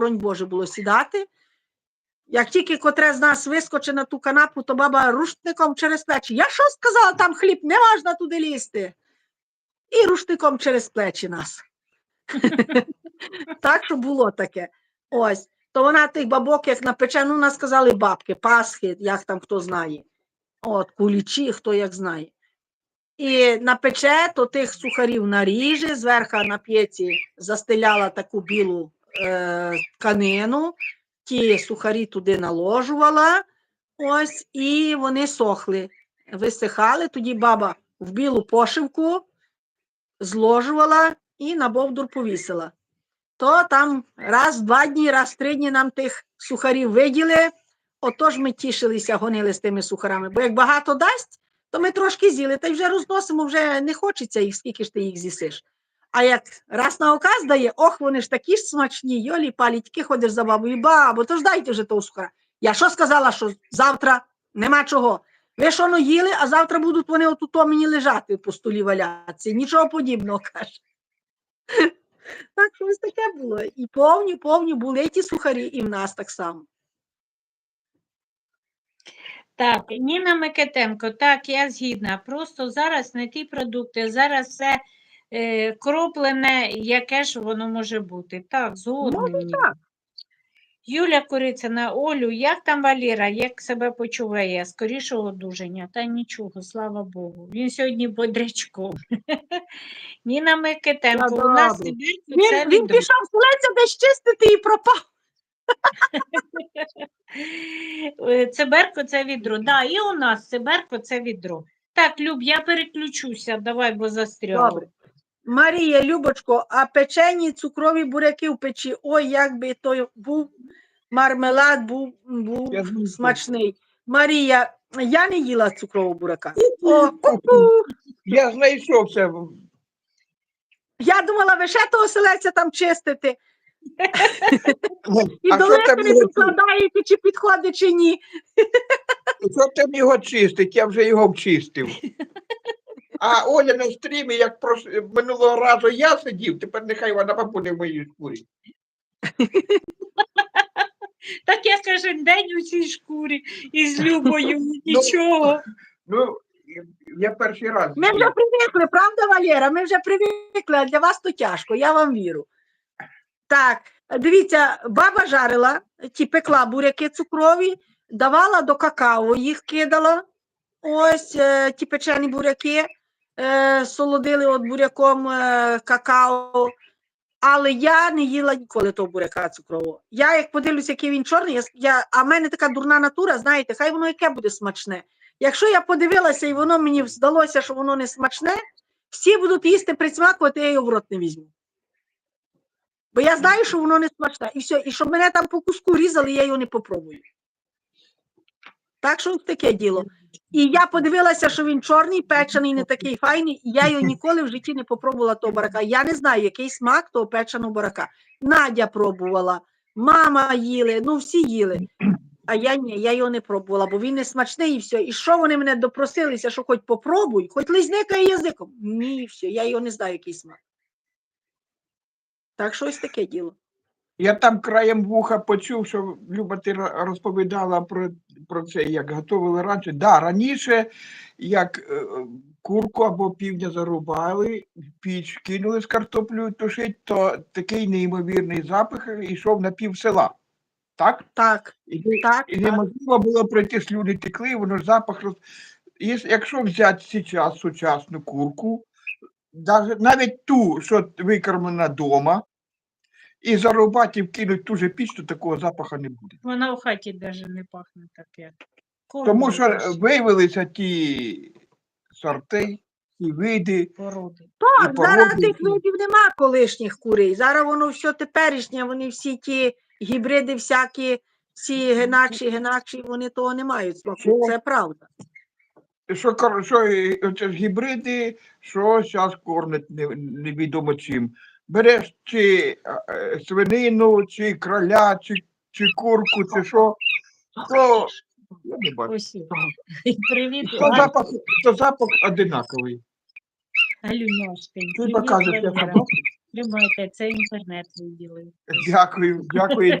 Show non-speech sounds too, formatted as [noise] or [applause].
боронь Боже, було сідати. Як тільки котре з нас вискочить на ту канапу, то баба рушником через плечі. Я що сказала, там хліб, не можна туди лізти. І рушником через плечі нас. [laughs] так, що було таке. Ось. То вона тих бабок, як напече, ну, нас сказали бабки, пасхи, як там хто знає. От, кулічі, хто як знає. І напече, то тих сухарів наріже, зверху на п'єці застеляла таку білу е, тканину, ті сухарі туди наложувала, ось, і вони сохли, висихали. Тоді баба в білу пошивку зложувала і на бовдур повісила. То там раз в два дні, раз в три дні нам тих сухарів виділи. Отож ми тішилися, гонили з тими сухарами. Бо як багато дасть, то ми трошки з'їли, та й вже розносимо, вже не хочеться їх, скільки ж ти їх з'їсиш. А як раз на оказ дає, ох, вони ж такі ж смачні, йолі палі, тільки ходиш за бабою, бабо, то ж дайте вже того сухара. Я що сказала, що завтра нема чого. Ви ж воно їли, а завтра будуть вони отут мені лежати по столі валятися. Нічого подібного каже. [laughs] Так що ось таке було. І повні, повні були ті сухарі, і в нас так само. Так, Ніна Микитенко, так, я згідна. Просто зараз не ті продукти, зараз все е, кроплене, яке ж воно може бути. Так, згодна. Може, так. Юля Корицина, Олю, як там Валіра, як себе почуває? Скорішого одужання? Та нічого, слава Богу. Він сьогодні бодрячком. [laughs] Ніна Микитенко, у нас. Сибірку це Він, відро. пішов селеця десь чистити і пропав. [laughs] Е, Циберко це відро. Да, і у нас Циберко це відро. Так, Люб, я переключуся, давай, бо застряла. Добре. Марія, Любочко, а печені цукрові буряки в печі. Ой, як би той був мармелад, був, був смачний. Марія, я не їла цукрового бурака. О. Я знайшов це. Я думала, ви ще того селеця там чистите. [laughs] І що там покладаєте, чи підходить, чи ні. що там його чистить? Я вже його вчистив. [laughs] А Оля на стрімі, як прос- минулого разу я сидів, тепер нехай вона побуде в моїй шкурі. [laughs] Так я кожен день у цій шкурі із Любою, [laughs] нічого. Ну, я перший раз. Ми вже привикли, правда, Валера? Ми вже привикли, а для вас то тяжко, я вам вірю. Так, дивіться, баба жарила, ті пекла буряки цукрові, давала до какао, їх кидала. Ось е, ті печені буряки, е, солодили от буряком е, какао. Але я не їла ніколи того буряка цукрового. Я як подивлюся, який він чорний, я, я, а в мене така дурна натура, знаєте, хай воно яке буде смачне. Якщо я подивилася і воно мені здалося, що воно не смачне, всі будуть їсти присмакувати, я його в рот не візьму. Бо я знаю, що воно не смачне. І все, і щоб мене там по куску різали, я його не попробую. Так що таке діло. І я подивилася, що він чорний, печений, не такий файний, я його ніколи в житті не попробувала того барака. Я не знаю, який смак того печеного барака. Надя пробувала, мама їли, ну всі їли. А я ні, я його не пробувала, бо він не смачний і все. І що вони мене допросилися, що хоч попробуй, хоч лизникай язиком. Ні, все, я його не знаю, який смак. Так що ось таке діло. Я там краєм вуха почув, що Люба, ти розповідала про, про це, як готували раніше. Да, раніше, як е, курку або півня зарубали, піч кинули з картоплею тушить, то такий неймовірний запах йшов на пів села. Так? Так, І, так, і так. неможливо було пройти слюни текли, воно ж запах роз... Якщо взяти зараз сучасну курку, навіть ту, що викормлена вдома, і зарубати і вкинуть ту же піч, то такого запаху не буде. Вона в хаті навіть не пахне таке. Тому що е, виявилися ті сорти, ті види. породи. Так, і зараз породи, тих видів нема колишніх курей. Зараз воно все теперішнє, вони всі ті гібриди, всякі, ці генакші, генакші, вони того не мають смаку. Що? Це правда. Що, кор- що е, оце ж гібриди, що зараз кормлять не- невідомо чим. Береш чи е, е, свинину, чи кроля, чи, чи курку, чи що, то я не бачу. Привіт, То Галь- запах, то запах одинаковий. Галюняшки. Ти Привіт, покажеш, Валера. Тримайте, це інтернет виділив. Дякую, дякую.